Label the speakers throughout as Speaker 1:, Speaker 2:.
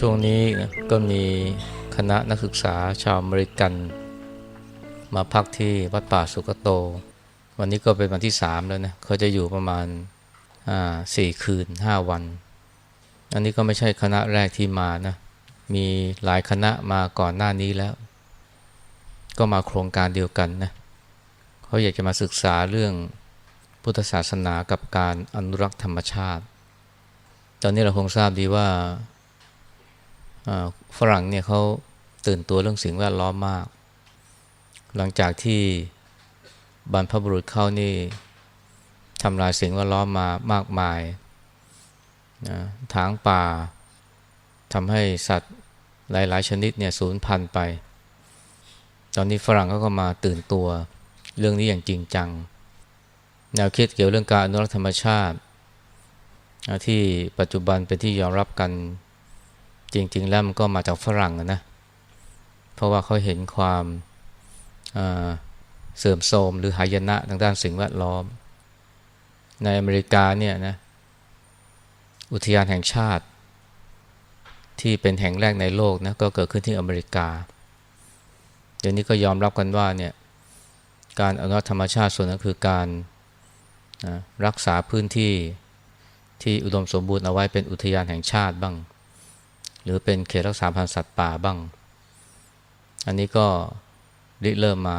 Speaker 1: ช่วงนี้ก็มีคณะนักศึกษาชาวอเมริกัน มาพักที่วัดป่าสุกโต วันนี้ก็เป็นวันที่สามแล้วนะเขาจะอยู่ประมาณสี่คืนห้าวัน อันนี้ก็ไม่ใช่คณะแรกที่มานะ มีหลายคณะมาก่อนหน้านี้แล้ว ก็มาโครงการเดียวกันนะเขาอยากจะมาศึกษาเรื่องพุทธศาสนากับการอนุรักษ์ธรรมชาติ ตอนนี้เราคงทราบดีว่า ฝรั่งเนี่ยเขาตื่นตัวเรื่องสิ่งแวดล้อมมาก หลังจากที่บรรพบุรุษเขานี่ทำลายสิ่งแวดล้อมมามากมายนะทางป่าทำให้สัตว์หลาย ๆ ชนิดเนี่ยสูญพันธุ์ไป ตอนนี้ฝรั่งเขาก็มาตื่นตัวเรื่องนี้อย่างจริงจัง แนวคิดเกี่ยวเรื่องการอนุรักษ์ธรรมชาติ ที่ปัจจุบันเป็นที่ยอมรับกัน จริง ๆ แล้วมันก็มาจากฝรั่งนะ เพราะว่าเขาเห็นความเสื่อมโทรมหรือหายนะทางด้านสิ่งแวดล้อม ในอเมริกาเนี่ยนะอุทยานแห่งชาติที่เป็นแห่งแรกในโลกนะก็เกิดขึ้นที่อเมริกา เดี๋ยวนี้ก็ยอมรับกันว่าเนี่ยการอนุรักษ์ธรรมชาติส่วนนั้นคือการนะรักษาพื้นที่ที่อุดมสมบูรณ์เอาไว้เป็นอุทยานแห่งชาติบ้าง หรือเป็นเขตรักษาพันธุ์สัตว์ป่าบ้าง อันนี้ก็ริเริ่มมา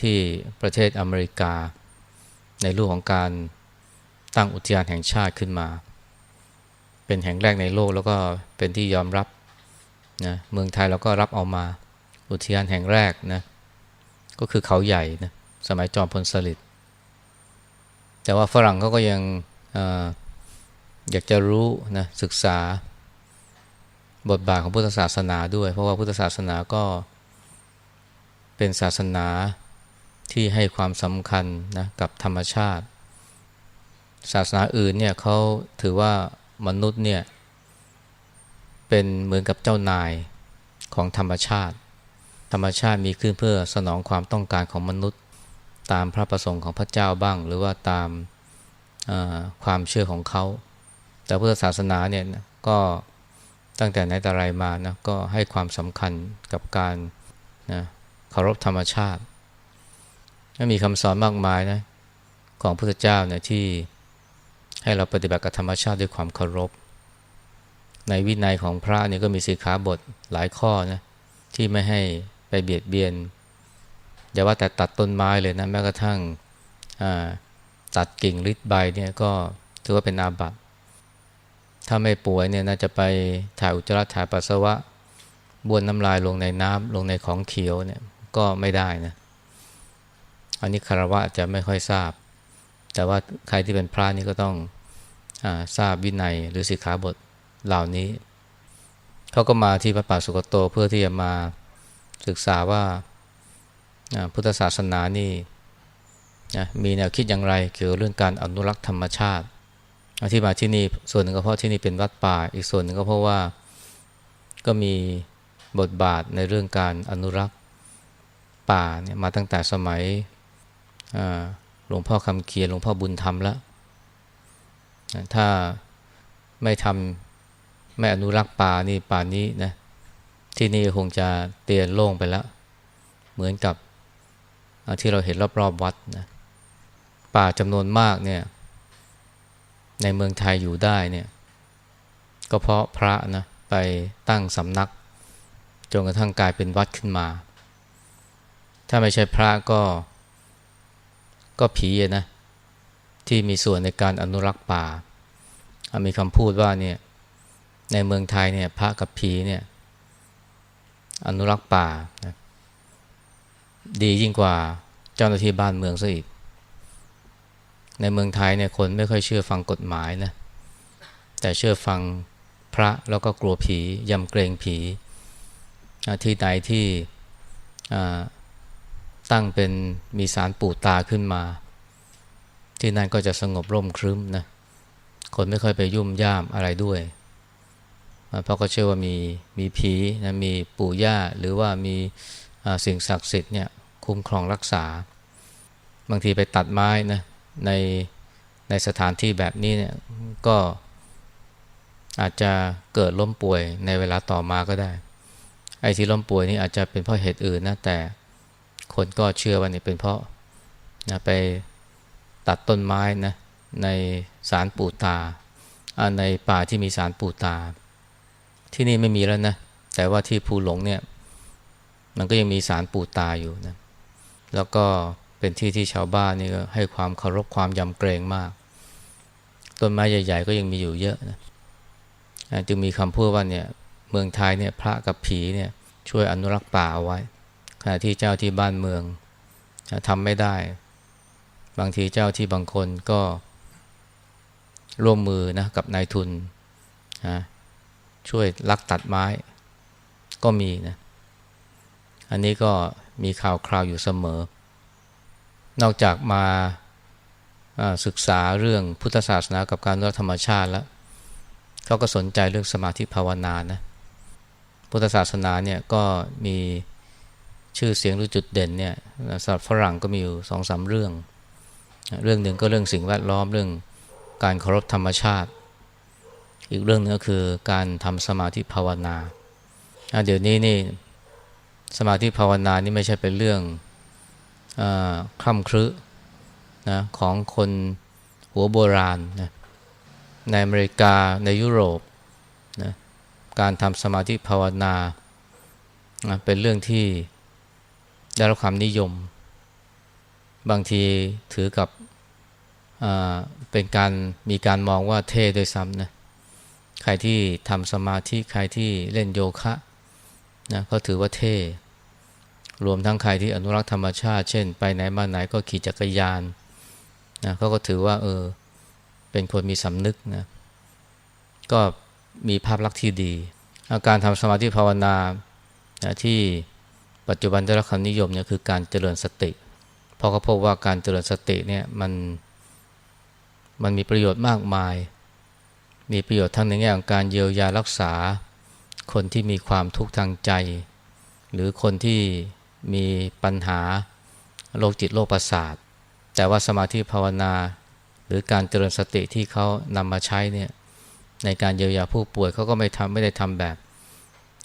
Speaker 1: ที่ประเทศอเมริกา ในรูปของการตั้งอุทยานแห่งชาติขึ้นมา เป็นแห่งแรกในโลกแล้วก็เป็นที่ยอมรับนะเมืองไทยเราก็รับเอามาอุทยานแห่งแรกนะก็คือเขาใหญ่นะสมัยจอมพลสฤษดิ์แต่ว่าฝรั่งเขาก็ยัง อยากจะรู้นะศึกษาบทบาทของพุทธศาสนาด้วย เพราะว่าพุทธศาสนาก็เป็นศาสนาที่ให้ความสำคัญนะกับธรรมชาติ ศาสนาอื่นเนี่ยเขาถือว่ามนุษย์เนี่ยเป็นเหมือนกับเจ้านายของธรรมชาติ ธรรมชาติมีขึ้นเพื่อสนองความต้องการของมนุษย์ ตามพระประสงค์ของพระเจ้าบ้าง หรือว่าตามความเชื่อของเขา แต่พุทธศาสนาเนี่ยก็ตั้งแต่ไหนแต่ไรมานะก็ให้ความสำคัญกับการนะเคารพธรรมชาติมีคำสอนมากมายนะของพุทธเจ้าเนี่ยที่ให้เราปฏิบัติกับธรรมชาติด้วยความเคารพ ในวินัยของพระเนี่ยก็มีสีขาบทหลายข้อนะที่ไม่ให้ไปเบียดเบียนอย่าว่าแต่ตัดต้นไม้เลยนะแม้กระทั่งตัดกิ่งริดใบเนี่ยก็ถือว่าเป็นอาบัติ ถ้าไม่ป่วยเนี่ยน่าจะไปถ่ายอุจจาระถ่ายปัสสาวะบ้วนน้ำลายลงในน้ำลงในของเขียวเนี่ยก็ไม่ได้นะอันนี้คารวะจะไม่ค่อยทราบ แต่ว่าใครที่เป็นพระนี่ก็ต้องอทราบวินัยหรือสิกขาบทเหล่านี้ เขาก็มาที่พระป่าสุกโตเพื่อที่จะมาศึกษาว่าพุทธศาสนานี่มีแนวคิดอย่างไรเกี่ยวกับเรื่องการอนุรักษ์ธรรมชาติ ที่มาที่นี่ส่วนหนึ่งก็เพราะที่นี่เป็นวัดป่า อีกส่วนหนึ่งก็เพราะว่าก็มีบทบาทในเรื่องการอนุรักษ์ป่าเนี่ยมาตั้งแต่สมัยหลวงพ่อคำเคียนหลวงพ่อบุญธรรมแล้วถ้าไม่ทำไม่อนุรักษ์ป่านี่ป่านี้นะที่นี่คงจะเตียนโล่งไปแล้ว เหมือนกับที่เราเห็นรอบๆวัดนะป่าจำนวนมากเนี่ย ในเมืองไทยอยู่ได้เนี่ยก็เพราะพระนะไปตั้งสำนักจนกระทั่งกลายเป็นวัดขึ้นมา ถ้าไม่ใช่พระก็ก็ผีนะที่มีส่วนในการอนุรักษ์ป่า มีคำพูดว่าเนี่ยในเมืองไทยเนี่ยพระกับผีเนี่ยอนุรักษ์ป่านะดียิ่งกว่าเจ้าหน้าที่บ้านเมืองซะอีก ในเมืองไทยเนี่ยคนไม่ค่อยเชื่อฟังกฎหมายนะแต่เชื่อฟังพระแล้วก็กลัวผียำเกรงผี ที่ใดที่ตั้งเป็นมีสารปู่ตาขึ้นมา ที่นั่นก็จะสงบร่มครึ้มนะคนไม่ค่อยไปยุ่มย่ามอะไรด้วย เพราะก็เชื่อว่ามีมีผีนะมีปู่ย่าหรือว่ามีสิ่งศักดิ์สิทธิ์เนี่ยคุ้มครองรักษา บางทีไปตัดไม้นะ ในในสถานที่แบบนี้เนี่ยก็อาจจะเกิดล้มป่วยในเวลาต่อมาก็ได้ ไอ้ที่ล้มป่วยนี่อาจจะเป็นเพราะเหตุอื่นนะแต่คนก็เชื่อว่านี่เป็นเพราะนะไปตัดต้นไม้นะในสารปูตา ในป่าที่มีสารปูตา ที่นี่ไม่มีแล้วนะแต่ว่าที่ภูหลงเนี่ยมันก็ยังมีสารปูตาอยู่นะแล้วก็ เป็นที่ที่ชาวบ้านนี่ก็ให้ความเคารพความยำเกรงมาก ต้นไม้ใหญ่ ๆ ก็ยังมีอยู่เยอะนะจึงมีคำพูดว่าเนี่ยเมืองไทยเนี่ยพระกับผีเนี่ยช่วยอนุรักษ์ป่าเอาไว้ขณะที่เจ้าที่บ้านเมืองทำไม่ได้ บางทีเจ้าที่บางคนก็ร่วมมือนะกับนายทุนนะช่วยลักตัดไม้ก็มีนะ อันนี้ก็มีข่าวคราวอยู่เสมอ นอกจากมาศึกษาเรื่องพุทธศาสนากับการรักธรรมชาติแล้วเขาก็สนใจเรื่องสมาธิภาวนานะพุทธศาสนาเนี่ยก็มีชื่อเสียงหรือจุดเด่นเนี่ยสำหรับฝรั่งก็มีอยู่สองสาเรื่อง เรื่องหนึ่งก็เรื่องสิ่งแวดล้อมเรื่องการเคารพธรรมชาติ อีกเรื่องนึงก็คือการทำสมาธิภาวนาเดี๋ยวนี้นี่สมาธิภาวนานี่ไม่ใช่เป็นเรื่อง คล่ำครึนะของคนหัวโบราณนะในอเมริกาในยุโรปนะการทำสมาธิภาวนานะเป็นเรื่องที่ได้รับความนิยม บางทีถือกับเป็นการมีการมองว่าเท่ด้วยซ้ำนะใครที่ทำสมาธิใครที่เล่นโยคะนะก็ถือว่าเท่ รวมทั้งใครที่อนุรักษ์ธรรมชาติ เช่น ไปไหนมาไหนก็ขี่จักรยานนะเขาก็ถือว่าเออเป็นคนมีสำนึกนะก็มีภาพลักษณ์ที่ดี อาการทำสมาธิภาวนานะที่ปัจจุบันได้รับความนิยมเนี่ยคือการเจริญสติ เพราะเขาพบว่าการเจริญสติเนี่ยมันมันมีประโยชน์มากมาย มีประโยชน์ทั้งในแง่ของการเยียวยารักษา คนที่มีความทุกข์ทางใจ หรือคนที่ มีปัญหาโรคจิตโรคประสาท แต่ว่าสมาธิภาวนาหรือการเจริญสติที่เขานำมาใช้เนี่ยในการเยียวยาผู้ป่วยเขาก็ไม่ทำไม่ได้ทำแบบ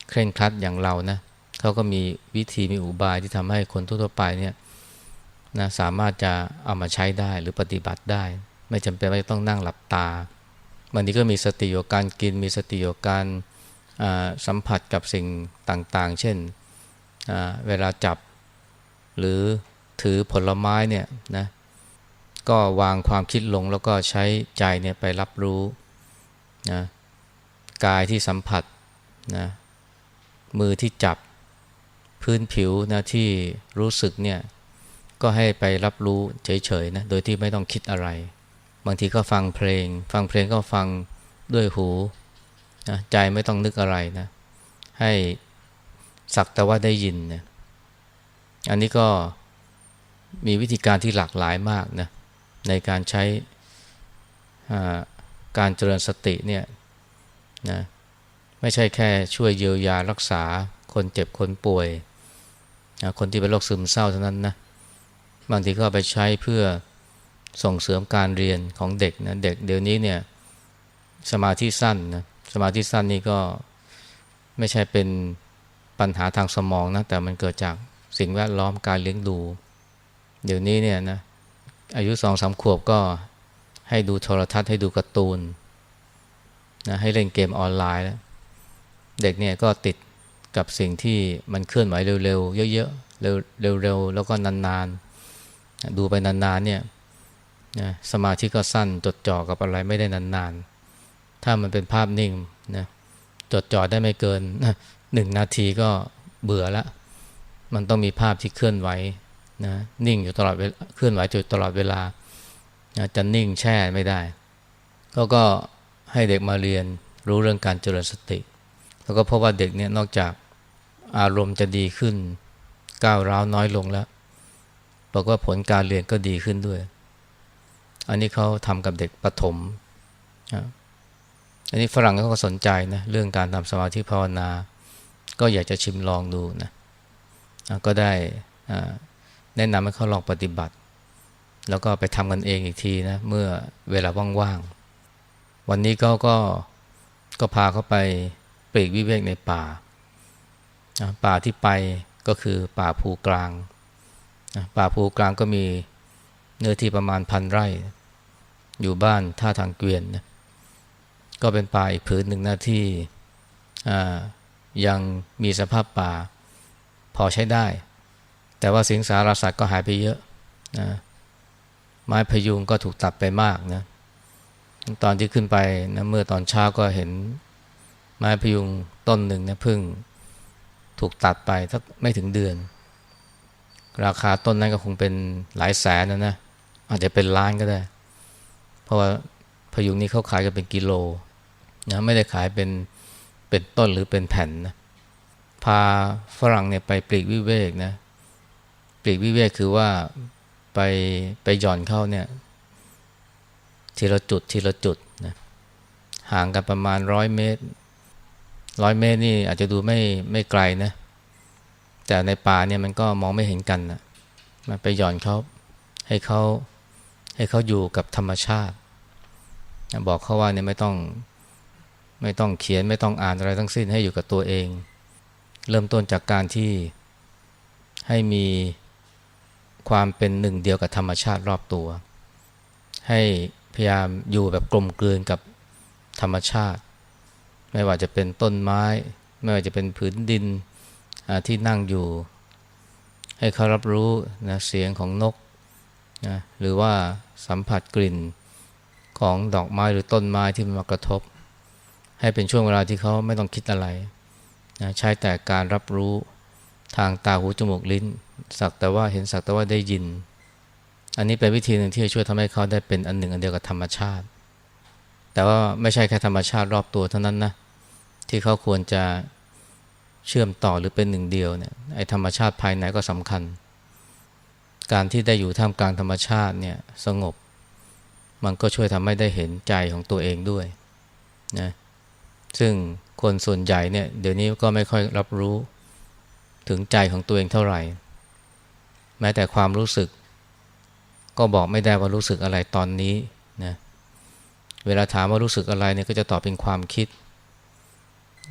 Speaker 1: เคร่งครัดอย่างเรานะเขาก็มีวิธีมีอุบายที่ทำให้คนทั่วไปเนี่ยนะสามารถจะเอามาใช้ได้หรือปฏิบัติได้ ไม่จำเป็นว่าต้องนั่งหลับตาบางทีก็มีสติอยู่การกินมีสติอยู่การสัมผัสกับสิ่งต่างๆ เช่น เวลาจับ หรือถือผลไม้เนี่ยนะก็วางความคิดลงแล้วก็ใช้ใจเนี่ยไปรับรู้นะกายที่สัมผัสนะมือที่จับพื้นผิวนะที่รู้สึกเนี่ยก็ให้ไปรับรู้เฉยๆนะโดยที่ไม่ต้องคิดอะไร บางทีก็ฟังเพลง ฟังเพลงก็ฟังด้วยหูนะใจไม่ต้องนึกอะไรนะให้ สักแต่ว่าได้ยินนะอันนี้ก็มีวิธีการที่หลากหลายมากนะในการใช้การเจริญสติเนี่ยนะไม่ใช่แค่ช่วยเยียวยารักษาคนเจ็บคนป่วยนะคนที่เป็นโรคซึมเศร้าเท่านั้นนะบางทีก็ไปใช้เพื่อส่งเสริมการเรียนของเด็กนะเด็กเดี๋ยวนี้เนี่ยสมาธิสั้นนะสมาธิสั้นนี่ก็ไม่ใช่เป็น ปัญหาทางสมองนะแต่มันเกิดจากสิ่งแวดล้อมการเลี้ยงดู เดี๋ยวนี้เนี่ยนะอายุสองสามขวบก็ให้ดูโทรทัศน์ให้ดูการ์ตูนนะให้เล่นเกมออนไลน์แล้วเด็กเนี่ยก็ติดกับสิ่งที่มันเคลื่อนไหวเร็วๆเยอะๆเร็วๆแล้วก็นานๆ ดูไปนานๆเนี่ยนะสมาธิก็สั้นจดจ่อกับอะไรไม่ได้นานๆ ถ้ามันเป็นภาพนิ่งนะจดจ่อได้ไม่เกิน หนึ่งนาทีก็เบื่อละ มันต้องมีภาพที่เคลื่อนไหวนะนิ่งอยู่ตลอดเคลื่อนไหวอยู่ตลอดเวลาจะนิ่งแช่ไม่ได้ก็ก็ให้เด็กมาเรียนรู้เรื่องการเจริญสติ แล้วก็พบว่าเด็กเนี่ยนอกจากอารมณ์จะดีขึ้น ก้าวร้าวน้อยลงแล้วบอกว่าผลการเรียนก็ดีขึ้นด้วย อันนี้เขาทำกับเด็กปฐมอันนี้ฝรั่งก็สนใจนะเรื่องการทำสมาธิภาวนา ก็อยากจะชิมลองดูนะก็ได้แนะนำให้เขาลองปฏิบัติ แล้วก็ไปทำกันเองอีกทีนะเมื่อเวลาว่างๆ วันนี้ก็ก็ก็พาเขาไปปลีกวิเวกในป่า ป่าที่ไปก็คือป่าภูกลาง ป่าภูกลางก็มีเนื้อที่ประมาณพันไร่ อยู่บ้านท่าทางเกวียนนะก็เป็นป่าอีกผืนหนึ่งนะที่ ยังมีสภาพป่า พอใช้ได้ แต่ว่าสิงสารสัตว์ก็หายไปเยอะนะไม้พยุงก็ถูกตัดไปมากนะตอนที่ขึ้นไปนะเมื่อตอนเช้าก็เห็นไม้พยุงต้นหนึ่งนะพึ่งถูกตัดไปสักไม่ถึงเดือน ราคาต้นนั้นก็คงเป็นหลายแสนนะนะอาจจะเป็นล้านก็ได้ เพราะว่าพยุงนี้เขาขายกันเป็นกิโลนะไม่ได้ขายเป็น เป็นต้นหรือเป็นแผ่นนะพาฝรั่งเนี่ยไปปลีกวิเวกนะปลีกวิเวกคือว่าไปไปหย่อนเข้าเนี่ยทีละจุดทีละจุดนะห่างกันประมาณร้อยเมตรร้อยเมตรนี่อาจจะดูไม่ไม่ไกลนะแต่ในป่าเนี่ยมันก็มองไม่เห็นกันนะมันไปหย่อนเขาให้เขาให้เขาอยู่กับธรรมชาติ บอกเขาว่าเนี่ยไม่ต้อง ไม่ต้องเขียนไม่ต้องอ่านอะไรทั้งสิ้นให้อยู่กับตัวเอง เริ่มต้นจากการที่ให้มีความเป็นหนึ่งเดียวกับธรรมชาติรอบตัว ให้พยายามอยู่แบบกลมกลืนกับธรรมชาติ ไม่ว่าจะเป็นต้นไม้ ไม่ว่าจะเป็นผืนดินที่นั่งอยู่ ให้เขารับรู้นะเสียงของนกนะหรือว่าสัมผัสกลิ่นของดอกไม้หรือต้นไม้ที่มันมากระทบ ให้เป็นช่วงเวลาที่เขาไม่ต้องคิดอะไรนะใช้แต่การรับรู้ทางตาหูจมูกลิ้น สักแต่ว่าเห็นสักแต่ว่าได้ยิน อันนี้เป็นวิธีหนึ่งที่จะช่วยทำให้เขาได้เป็นอันหนึ่งอันเดียวกับธรรมชาติ แต่ว่าไม่ใช่แค่ธรรมชาติรอบตัวเท่านั้นนะที่เขาควรจะเชื่อมต่อหรือเป็นหนึ่งเดียวเนี่ยไอ้ธรรมชาติภายในก็สำคัญ การที่ได้อยู่ท่ามกลางธรรมชาติเนี่ยสงบ มันก็ช่วยทำให้ได้เห็นใจของตัวเองด้วยนะ ซึ่งคนส่วนใหญ่เนี่ยเดี๋ยวนี้ก็ไม่ค่อยรับรู้ถึงใจของตัวเองเท่าไหร่ แม้แต่ความรู้สึก ก็บอกไม่ได้ว่ารู้สึกอะไรตอนนี้นะเวลาถามว่ารู้สึกอะไรเนี่ยก็จะตอบเป็นความคิด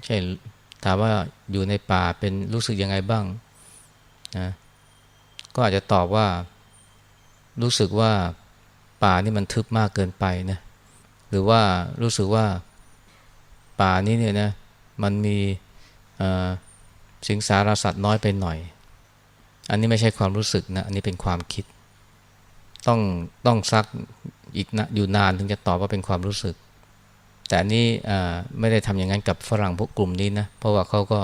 Speaker 1: เช่นถามว่าอยู่ในป่าเป็นรู้สึกยังไงบ้างนะก็อาจจะตอบว่ารู้สึกว่าป่านี่มันทึบมากเกินไปนะหรือว่ารู้สึกว่า ป่านี้เนี่ยนะมันมีสิงสารสัตว์น้อยไปหน่อย อันนี้ไม่ใช่ความรู้สึกนะอันนี้เป็นความคิด ต้องต้องซักอีกนะอยู่นานถึงจะตอบว่าเป็นความรู้สึก แต่นี้ไม่ได้ทำอย่างนั้นกับฝรั่งพวกกลุ่มนี้นะเพราะว่าเขาก็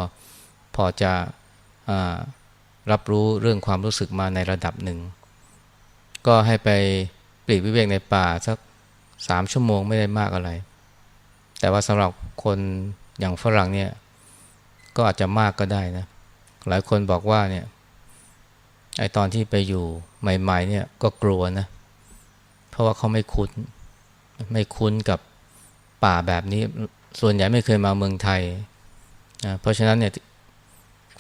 Speaker 1: พอจะรับรู้เรื่องความรู้สึกมาในระดับหนึ่ง ก็ให้ไปปลีกวิเวกในป่าสักสามชั่วโมงไม่ได้มากอะไร แต่ว่าสำหรับคนอย่างฝรั่งเนี่ย ก็อาจจะมากก็ได้นะ หลายคนบอกว่าเนี่ยไอตอนที่ไปอยู่ใหม่ ๆ เนี่ยก็กลัวนะ เพราะว่าเขาไม่คุ้น ไม่คุ้นกับป่าแบบนี้ ส่วนใหญ่ไม่เคยมาเมืองไทยนะเพราะฉะนั้นเนี่ย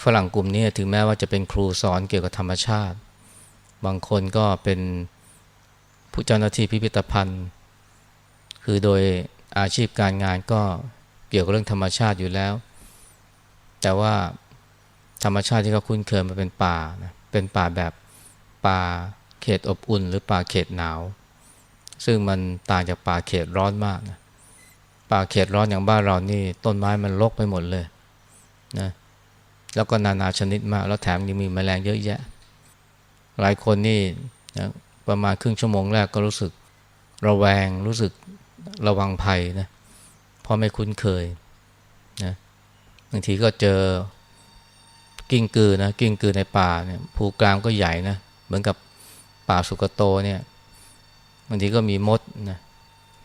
Speaker 1: ฝรั่งกลุ่มนี้ถึงแม้ว่าจะเป็นครูสอนเกี่ยวกับธรรมชาติ บางคนก็เป็นผู้เจ้าหน้าที่พิพิธภัณฑ์ คือโดย อาชีพการงานก็เกี่ยวกับเรื่องธรรมชาติอยู่แล้ว แต่ว่าธรรมชาติที่เขาคุ้นเคยมาเป็นป่านะเป็นป่าแบบป่าเขตอบอุ่น หรือป่าเขตหนาว ซึ่งมันต่างจากป่าเขตร้อนมากนะป่าเขตร้อนอย่างบ้านเรานี่ต้นไม้มันรกไปหมดเลยนะแล้วก็นานาชนิดมาก แล้วแถมยังมีแมลงเยอะแยะ หลายคนนี่นะประมาณครึ่งชั่วโมงแรกก็รู้สึกระแวงรู้สึก ระวังภัยนะเพราะไม่คุ้นเคยนะบางทีก็เจอกิ้งกือนะกิ้งกือในป่าเนี่ยภูกรามก็ใหญ่นะเหมือนกับป่าสุกโตเนี่ยบางทีก็มีมดนะ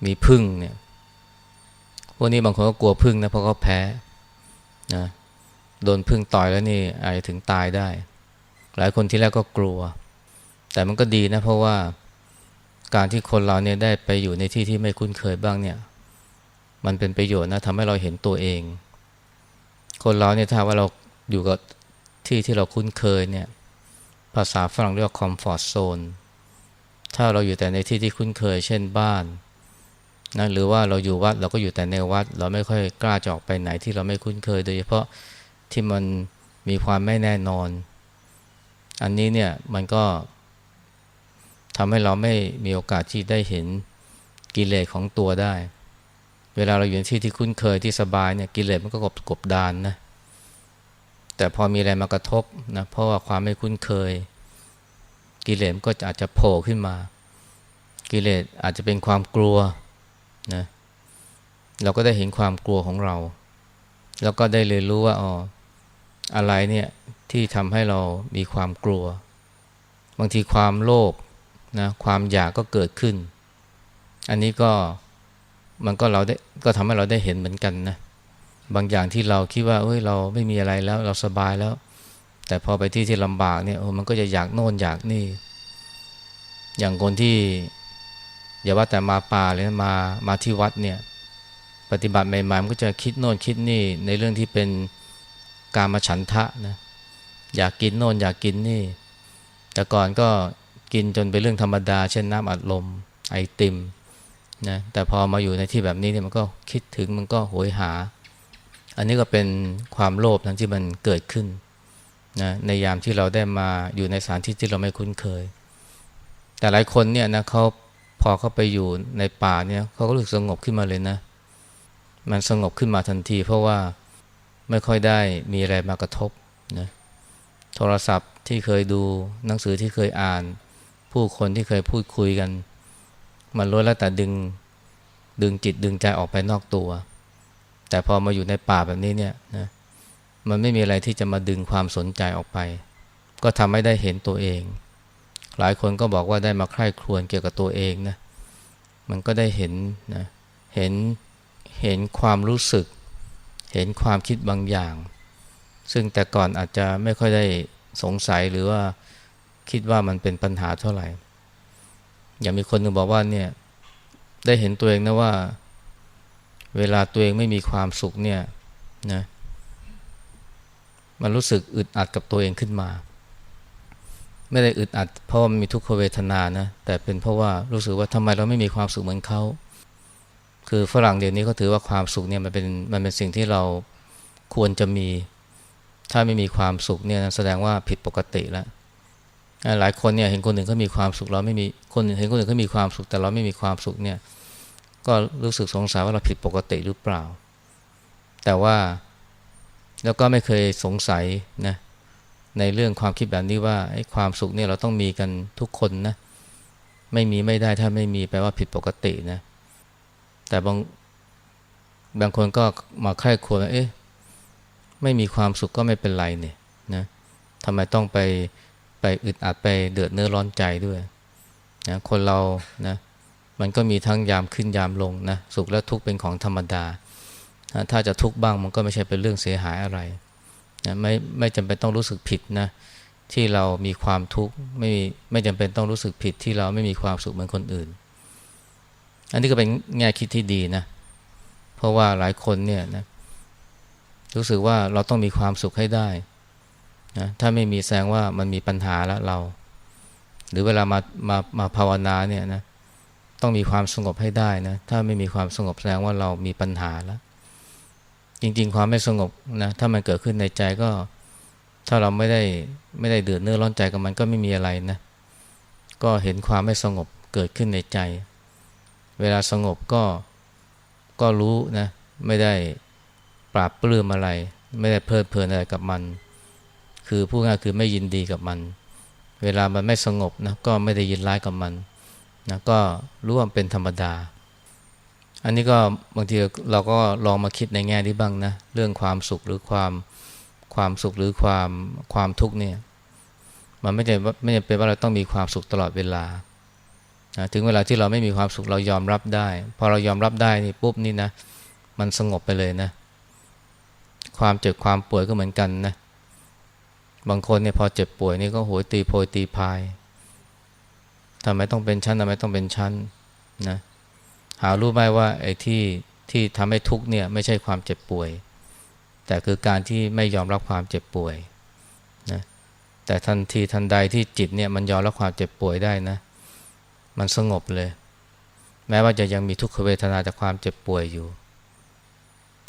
Speaker 1: มีพึ่งเนี่ยพวกนี้บางคนก็กลัวพึ่งนะเพราะเขาแพ้นะโดนพึ่งต่อยแล้วนี่อาจจะถึงตายได้ หลายคนที่แรกก็กลัว แต่มันก็ดีนะเพราะว่า การที่คนเราเนี่ยได้ไปอยู่ในที่ที่ไม่คุ้นเคยบ้างเนี่ย มันเป็นประโยชน์นะทำให้เราเห็นตัวเอง คนเราเนี่ยถ้าว่าเราอยู่กับที่ที่เราคุ้นเคยเนี่ย ภาษาฝรั่งเรียกว่า comfort zone ถ้าเราอยู่แต่ในที่ที่คุ้นเคย เช่นบ้านนะหรือว่าเราอยู่วัดเราก็อยู่แต่ในวัด เราไม่ค่อยกล้าจะออกไปไหนที่เราไม่คุ้นเคย โดยเฉพาะที่มันมีความไม่แน่นอน อันนี้เนี่ยมันก็ ทำให้เราไม่มีโอกาสที่ได้เห็นกิเลสของตัวได้ เวลาเราอยู่ในที่ที่คุ้นเคยที่สบายเนี่ยกิเลสมันก็กบกบดานนะแต่พอมีอะไรมากระทบนะเพราะว่าความไม่คุ้นเคย กิเลสก็อาจจะโผล่ขึ้นมา กิเลสอาจจะเป็นความกลัวนะเราก็ได้เห็นความกลัวของเรา แล้วก็ได้เรียนรู้ว่าอ๋ออะไรเนี่ยที่ทำให้เรามีความกลัว บางทีความโลภ นะความอยากก็เกิดขึ้น อันนี้ก็มันก็เราได้ก็ทำให้เราได้เห็นเหมือนกันนะบางอย่างที่เราคิดว่าเอ้ยเราไม่มีอะไรแล้วเราสบายแล้ว แต่พอไปที่ที่ลำบากเนี่ยโอ้มันก็จะอยากโน่นอยากนี่ อย่างคนที่อย่าว่าแต่มาป่าเลยนะมามาที่วัดเนี่ยปฏิบัติใหม่ๆมันก็จะคิดโน่นคิดนี่ในเรื่องที่เป็นการมาฉันทะนะอยากกินโน่นอยากกินนี่ แต่ก่อนก็ กินจนเป็นเรื่องธรรมดา เช่นน้ำอัดลมไอติมนะแต่พอมาอยู่ในที่แบบนี้เนี่ยมันก็คิดถึงมันก็โหยหา อันนี้ก็เป็นความโลภนั้นที่มันเกิดขึ้นนะในยามที่เราได้มาอยู่ในสถานที่ที่เราไม่คุ้นเคย แต่หลายคนเนี่ยนะเขาพอเขาไปอยู่ในป่าเนี่ยเขาก็รู้สึกสงบขึ้นมาเลยนะ มันสงบขึ้นมาทันที เพราะว่าไม่ค่อยได้มีอะไรมากระทบนะโทรศัพท์ที่เคยดูหนังสือที่เคยอ่าน ผู้คนที่เคยพูดคุยกัน มันล้วนแล้วแต่ดึงดึงจิตดึงใจออกไปนอกตัว แต่พอมาอยู่ในป่าแบบนี้เนี่ยนะมันไม่มีอะไรที่จะมาดึงความสนใจออกไป ก็ทำให้ได้เห็นตัวเอง หลายคนก็บอกว่าได้มาใคร่ครวญเกี่ยวกับตัวเองนะมันก็ได้เห็นนะเห็นเห็นความรู้สึก เห็นความคิดบางอย่าง ซึ่งแต่ก่อนอาจจะไม่ค่อยได้สงสัยหรือว่า คิดว่ามันเป็นปัญหาเท่าไหร่ อย่างมีคนหนึ่งบอกว่าเนี่ยได้เห็นตัวเองนะว่า เวลาตัวเองไม่มีความสุขเนี่ยนะมันรู้สึกอึดอัดกับตัวเองขึ้นมา ไม่ได้อึดอัด เพราะมันมีทุกขเวทนานะแต่เป็นเพราะว่ารู้สึกว่าทำไมเราไม่มีความสุขเหมือนเขาคือฝรั่งเดี๋ยวนี้เขาถือว่าความสุขเนี่ยมันเป็นมันเป็นสิ่งที่เราควรจะมี ถ้าไม่มีความสุขเนี่ยแสดงว่าผิดปกติแล้ว หลายคนเนี่ยเห็นคนอื่นเขามีความสุขเราไม่มีคนเห็นคนอื่นเขามีความสุขแต่เราไม่มีความสุขเนี่ยก็รู้สึกสงสัยว่าเราผิดปกติหรือเปล่า แต่ว่าแล้วก็ไม่เคยสงสัยนะในเรื่องความคิดแบบนี้ว่าไอ้ความสุขเนี่ยเราต้องมีกันทุกคนนะไม่มีไม่ได้ถ้าไม่มีแปลว่าผิดปกตินะแต่บางบางคนก็มาใคร่ควญว่าเอ๊ะไม่มีความสุขก็ไม่เป็นไรเนี่ยนะทำไมต้องไป ไปอึดอัดไปเดือดเนื้อร้อนใจด้วยนะคนเรานะมันก็มีทั้งยามขึ้นยามลงนะสุขและทุกข์เป็นของธรรมดา ถ้าจะทุกข์บ้างมันก็ไม่ใช่เป็นเรื่องเสียหายอะไรนะไม่ไม่จำเป็นต้องรู้สึกผิดนะที่เรามีความทุกข์ไม่ไม่จำเป็นต้องรู้สึกผิดที่เราไม่มีความสุขเหมือนคนอื่น อันนี้ก็เป็นแง่คิดที่ดีนะเพราะว่าหลายคนเนี่ยนะรู้สึกว่าเราต้องมีความสุขให้ได้ นะถ้าไม่มีแสดงว่ามันมีปัญหาแล้วเรา หรือเวลามามามาภาวนาเนี่ยนะต้องมีความสงบให้ได้นะถ้าไม่มีความสงบแสดงว่าเรามีปัญหาแล้ว จริง ๆ ความไม่สงบนะถ้ามันเกิดขึ้นในใจก็ ถ้าเราไม่ได้ไม่ได้เดือดเนื้อร้อนใจกับมันก็ไม่มีอะไรนะก็เห็นความไม่สงบเกิดขึ้นในใจ เวลาสงบก็ก็รู้นะไม่ได้ปราบปลื้มอะไร ไม่ได้เพลิดเพลินอะไรกับมัน คือพูดง่ายคือไม่ยินดีกับมัน เวลามันไม่สงบนะก็ไม่ได้ยินร้ายกับมันนะก็รู้ว่าเป็นธรรมดา อันนี้ก็บางทีเราก็ลองมาคิดในแง่นี้บ้างนะเรื่องความสุขหรือความความสุขหรือความความทุกข์เนี่ยมันไม่ใช่ไม่จำเป็นว่าเราต้องมีความสุขตลอดเวลานะถึงเวลาที่เราไม่มีความสุขเรายอมรับได้ พอเรายอมรับได้นี่ปุ๊บนี่นะ มันสงบไปเลยนะ ความเจ็บความป่วยก็เหมือนกันนะ บางคนเนี่ยพอเจ็บป่วยนี่ก็โหยตีโพยตีพายทำไมต้องเป็นชั้นทำไมต้องเป็นชั้นนะหารู้ไหมว่าไอ้ที่ที่ทำให้ทุกข์เนี่ยไม่ใช่ความเจ็บป่วย แต่คือการที่ไม่ยอมรับความเจ็บป่วยนะแต่ทันทีทันใดที่จิตเนี่ยมันยอมรับความเจ็บป่วยได้นะ มันสงบเลย แม้ว่าจะยังมีทุกขเวทนาจากความเจ็บป่วยอยู่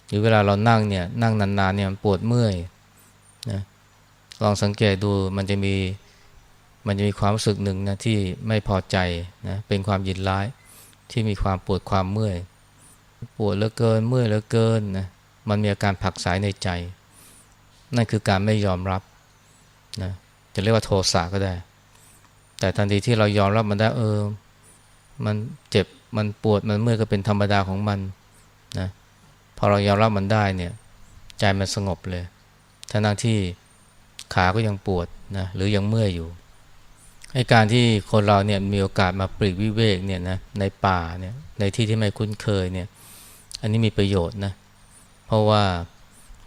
Speaker 1: หรือเวลาเรานั่งเนี่ยนั่งนานๆเนี่ยมันปวดเมื่อยนะ ลองสังเกตดูมันจะมีมันจะมีความรู้สึกหนึ่งนะที่ไม่พอใจนะเป็นความยินร้าย ที่มีความปวดความเมื่อย ปวดเหลือเกินเมื่อยเหลือเกินนะมันมีอาการผักสายในใจ นั่นคือการไม่ยอมรับนะจะเรียกว่าโทสะก็ได้ แต่ทันทีที่เรายอมรับมันได้เออ มันเจ็บมันปวดมันเมื่อยก็เป็นธรรมดาของมันนะพอเรายอมรับมันได้เนี่ย ใจมันสงบเลยทั้งที่ ขาก็ยังปวดนะหรือยังเมื่อยอยู่ให้การที่คนเราเนี่ยมีโอกาสมาปลีกวิเวกเนี่ยนะในป่าเนี่ยในที่ที่ไม่คุ้นเคยเนี่ยอันนี้มีประโยชน์นะเพราะว่า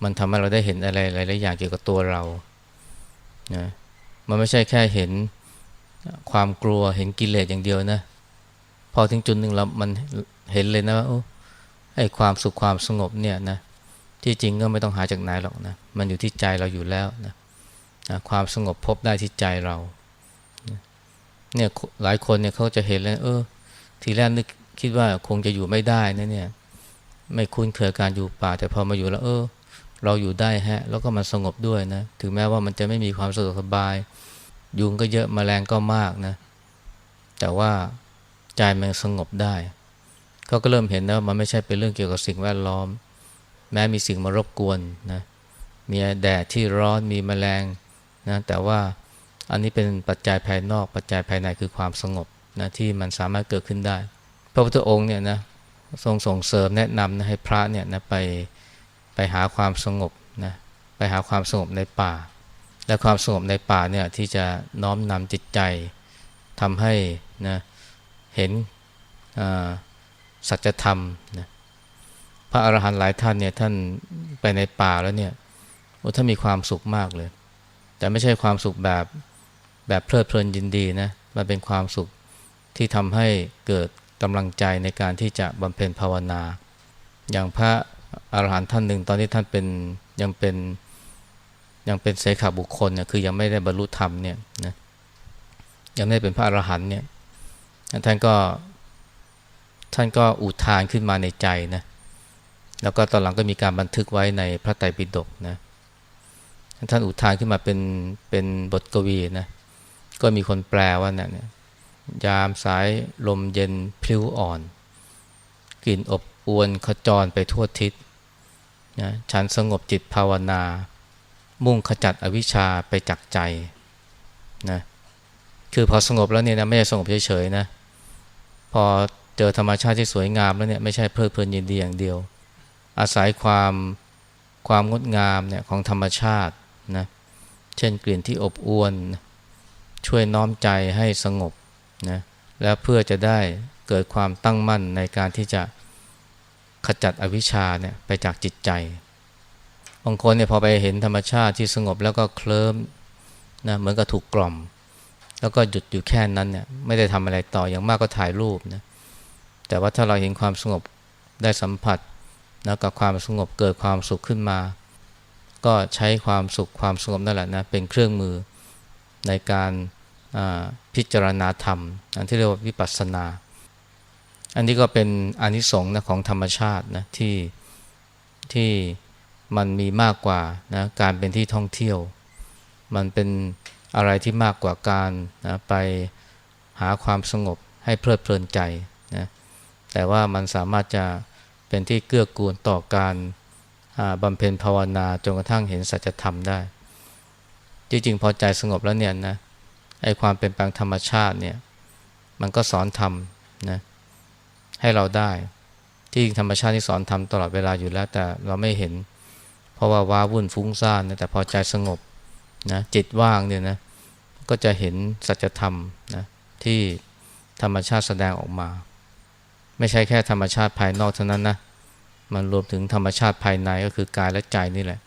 Speaker 1: มันทำให้เราได้เห็นอะไรหลายๆอย่างเกี่ยวกับตัวเรานะมันไม่ใช่แค่เห็นความกลัวเห็นกิเลสอย่างเดียวนะพอถึงจุดหนึ่งเรา มันเห็นเลยนะว่าไอ้ความสุขความสงบเนี่ยนะที่จริงก็ไม่ต้องหาจากไหนหรอกนะมันอยู่ที่ใจเราอยู่แล้วนะ นะความสงบพบได้ที่ใจเราเนี่ยหลายคนเนี่ยเขาจะเห็นแล้วเออ ทีแรกนึกคิดว่าคงจะอยู่ไม่ได้นะเนี่ย ไม่คุ้นเคยการอยู่ป่า แต่พอมาอยู่แล้ว เออ เราอยู่ได้ฮะ แล้วก็มันสงบด้วยนะถึงแม้ว่ามันจะไม่มีความสะดวกสบาย ยุงก็เยอะมแมลงก็มากนะ แต่ว่าใจมันสงบได้เขาก็เริ่มเห็นนะมันไม่ใช่เป็นเรื่องเกี่ยวกับสิ่งแวดล้อม แม้มีสิ่งมารบกวนนะมีแดดที่ร้อนมีมแมลง นะแต่ว่าอันนี้เป็นปัจจัยภายนอก ปัจจัยภายในคือความสงบนะที่มันสามารถเกิดขึ้นได้ พระพุทธองค์เนี่ยนะทรงส่งเสริมแนะนำนะให้พระเนี่ยนะไปไปหาความสงบนะไปหาความสงบในป่า และความสงบในป่าเนี่ยที่จะน้อมนำจิตใจทำให้นะเห็นสัจธรรมนะพระอรหันต์หลายท่านเนี่ยท่านไปในป่าแล้วเนี่ยโอ้ท่านมีความสุขมากเลย แต่ไม่ใช่ความสุขแบบแบบเพลิดเพลินยินดีนะมันเป็นความสุขที่ทำให้เกิดกำลังใจในการที่จะบำเพ็ญภาวนา อย่างพระอาหารหันต์ท่านหนึ่ง ตอนที่ท่านเป็นยังเป็นยังเป็นเสขาบุคคลเนี่ยคือยังไม่ได้บรรลุธรรมเนี่ยนะยังไม่ได้เป็นพระอรหันต์เนี่ยท่านก็ท่านก็อุทานขึ้นมาในใจนะแล้วก็ตอนหลังก็มีการบันทึกไว้ในพระไตรปิฎกนะ ท่านอุทานขึ้นมาเป็นเป็นบทกวีนะก็มีคนแปลว่านี่ยยามสายลมเย็นพลิ้วอ่อน กลิ่นอบอวนขจรไปทั่วทิศนะฉันสงบจิตภาวนา มุ่งขจัดอวิชชาไปจากใจนะคือพอสงบแล้วเนี่ยนะไม่ใช่สงบเฉยๆนะพอเจอธรรมชาติที่สวยงามแล้วเนี่ยไม่ใช่เพลิดเพลินยินดีอย่างเดียว อาศัยความความงดงามเนี่ยของธรรมชาติ นะเช่นกลิ่นที่อบอวนนะช่วยน้อมใจให้สงบนะแล้วเพื่อจะได้เกิดความตั้งมั่นในการที่จะขจัดอวิชชาเนี่ยไปจากจิตใจบางคนเนี่ยพอไปเห็นธรรมชาติที่สงบแล้วก็เคลิ้มนะเหมือนกับถูกกล่อม แล้วก็หยุดอยู่แค่นั้นเนี่ยไม่ได้ทำอะไรต่ออย่างมากก็ถ่ายรูปนะแต่ว่าถ้าเราเห็นความสงบได้สัมผัสนะกับความสงบเกิดความสุขขึ้นมา ก็ใช้ความสุขความสงบนั่นแหละนะเป็นเครื่องมือในการพิจารณาธรรม อันที่เรียกว่าวิปัสสนา อันนี้ก็เป็นอนิสงส์นะของธรรมชาตินะที่ที่มันมีมากกว่านะการเป็นที่ท่องเที่ยว มันเป็นอะไรที่มากกว่าการนะไปหาความสงบให้เพลิดเพลินใจนะแต่ว่ามันสามารถจะเป็นที่เกื้อกูลต่อการ บำเพ็ญภาวนาจนกระทั่งเห็นสัจธรรมได้ จริงๆ พอใจสงบแล้วเนี่ยนะไอ้ความเป็นแปลงธรรมชาติเนี่ยมันก็สอนทำนะให้เราได้ ที่ธรรมชาติที่สอนทำตลอดเวลาอยู่แล้ว แต่เราไม่เห็น เพราะว่าว้าวุ่นฟุ้งซ่านนะแต่พอใจสงบนะจิตว่างเนี่ยนะก็จะเห็นสัจธรรมนะที่ธรรมชาติแสดงออกมา ไม่ใช่แค่ธรรมชาติภายนอกเท่านั้นนะ มันรวมถึงธรรมชาติภายในก็คือกายและใจนี่แหละ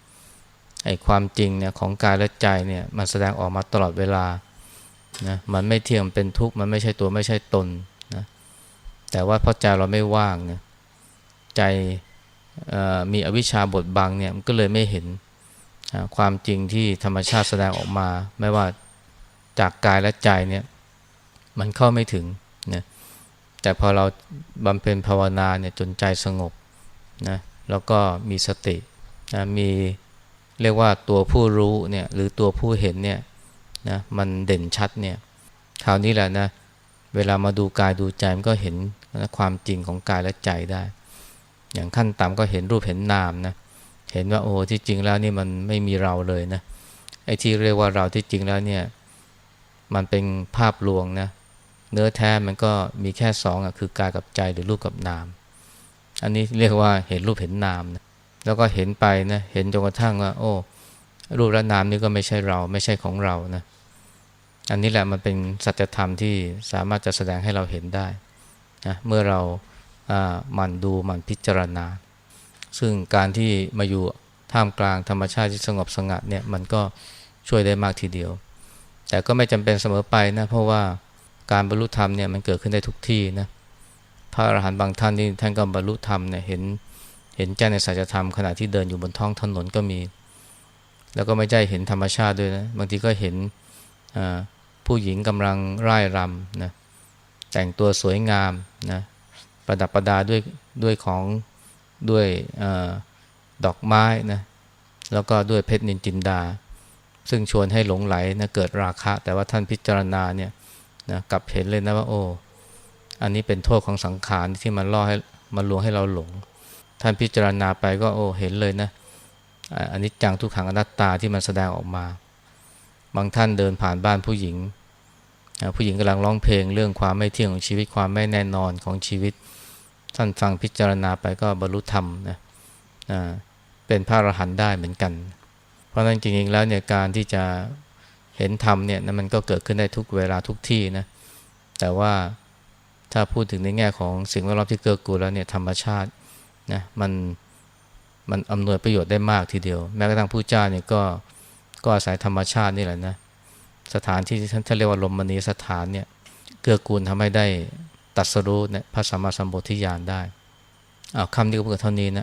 Speaker 1: ไอ้ความจริงเนี่ยของกายและใจเนี่ยมันแสดงออกมาตลอดเวลานะมันไม่เที่ยงเป็นทุกข์มันไม่ใช่ตัวไม่ใช่ตนนะแต่ว่าเพราะใจเราไม่ว่างนะใจมีอวิชชาบทบังเนี่ยมันก็เลยไม่เห็นความจริงที่ธรรมชาติแสดงออกมา ไม่ว่าจากกายและใจเนี่ยมันเข้าไม่ถึงนะแต่พอเราบำเพ็ญภาวนาเนี่ยจนใจสงบ นะแล้วก็มีสตินะมีเรียกว่าตัวผู้รู้เนี่ยหรือตัวผู้เห็นเนี่ยนะมันเด่นชัดเนี่ยคราวนี้แหละนะเวลามาดูกายดูใจมันก็เห็นนะความจริงของกายและใจได้ อย่างขั้นต่ำก็เห็นรูปเห็นนามนะเห็นว่าโอ้ที่จริงแล้วนี่มันไม่มีเราเลยนะไอ้ที่เรียกว่าเราที่จริงแล้วเนี่ยมันเป็นภาพลวงนะเนื้อแท้มันก็มีแค่สองอะคือกายกับใจหรือรูปกับนาม อันนี้เรียกว่าเห็นรูปเห็นนามนะแล้วก็เห็นไปนะเห็นจนกระทั่งว่า โอ้ รูปและนามนี่ก็ไม่ใช่เราไม่ใช่ของเรานะอันนี้แหละมันเป็นสัจธรรมที่สามารถจะแสดงให้เราเห็นได้นะเมื่อเราหมั่นดูหมั่นพิจารณา ซึ่งการที่มาอยู่ท่ามกลางธรรมชาติที่สงบสงัดเนี่ยมันก็ช่วยได้มากทีเดียว แต่ก็ไม่จำเป็นเสมอไปนะเพราะว่าการบรรลุธรรมเนี่ยมันเกิดขึ้นได้ทุกที่นะ พระอรหันต์บางท่านที่ท่านก็บรรลุธรรมเนี่ยเห็นเห็นแจ้งในสัจธรรมขณะที่เดินอยู่บนท้องถนนก็มี แล้วก็ไม่ใช่เห็นธรรมชาติด้วยนะบางทีก็เห็นผู้หญิงกำลังร่ายรำนะแต่งตัวสวยงามนะประดับประดาด้วยด้วยของด้วยอดอกไม้นะแล้วก็ด้วยเพชรนินจินดา ซึ่งชวนให้หลงไหลนะเกิดราคะ แต่ว่าท่านพิจารณาเนี่ยนะกลับเห็นเลยนะว่าโอ้ อันนี้เป็นโทษของสังขารที่มันล่อให้มันลวงให้เราหลง ท่านพิจารณาไปก็โอ้เห็นเลยนะอันนี้จังทุกขังอนัตตาที่มันแสดงออกมา บางท่านเดินผ่านบ้านผู้หญิง ผู้หญิงกำลังร้องเพลงเรื่องความไม่เที่ยงของชีวิตความไม่แน่นอนของชีวิต ท่านฟังพิจารณาไปก็บรรลุธรรมนะเป็นพระอรหันต์ได้เหมือนกัน เพราะนั้นจริงๆแล้วเนี่ยการที่จะเห็นธรรมเนี่ยมันก็เกิดขึ้นได้ทุกเวลาทุกที่นะแต่ว่า ถ้าพูดถึงในแง่ของสิ่งแวดล้อมที่เกื้อกูลแล้วเนี่ยธรรมชาตินะมันมันอำนวยประโยชน์ได้มากทีเดียว แม้กระทั่งผู้เจ้าเนี่ยก็ก็อาศัยธรรมชาตินี่แหละนะสถานที่ที่ท่านเรียกว่าลมมณีสถานเนี่ยเกื้อกูลทำให้ได้ตัดสรู้เนี่ยพระสัมมาสัมพุทธิญาณได้อาคำนี้ก็เพื่อเท่านี้นะ